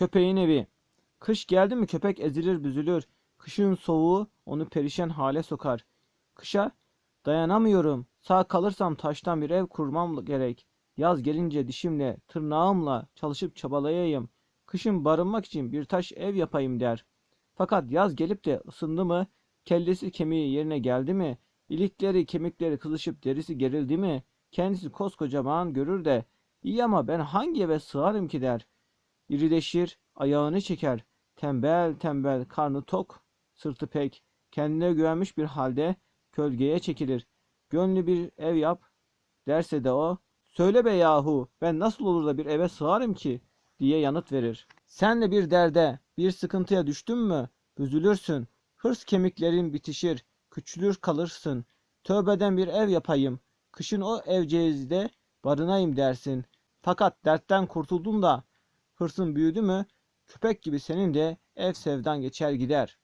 Köpeğin evi. Kış geldi mi köpek ezilir büzülür. Kışın soğuğu onu perişan hale sokar. Kışa dayanamıyorum. Sağ kalırsam taştan bir ev kurmam gerek. Yaz gelince dişimle, tırnağımla çalışıp çabalayayım. Kışın barınmak için bir taş ev yapayım der. Fakat yaz gelip de ısındı mı, kellesi kemiği yerine geldi mi, ilikleri kemikleri kızışıp derisi gerildi mi, kendisi koskocaman görür de, iyi ama ben hangi eve sığarım ki der. İrileşir, ayağını çeker. Tembel tembel, karnı tok, sırtı pek. Kendine güvenmiş bir halde kölgeye çekilir. Gönlü bir ev yap derse de o, söyle be yahu ben nasıl olur da bir eve sığarım ki diye yanıt verir. Sen de bir derde, bir sıkıntıya düştün mü büzülürsün. Hırs kemiklerin bitişir, küçülür kalırsın. Tövbeden bir ev yapayım, kışın o evceğizde barınayım dersin. Fakat dertten kurtuldun da hırsın büyüdü mü köpek gibi senin de ev sevdan geçer gider.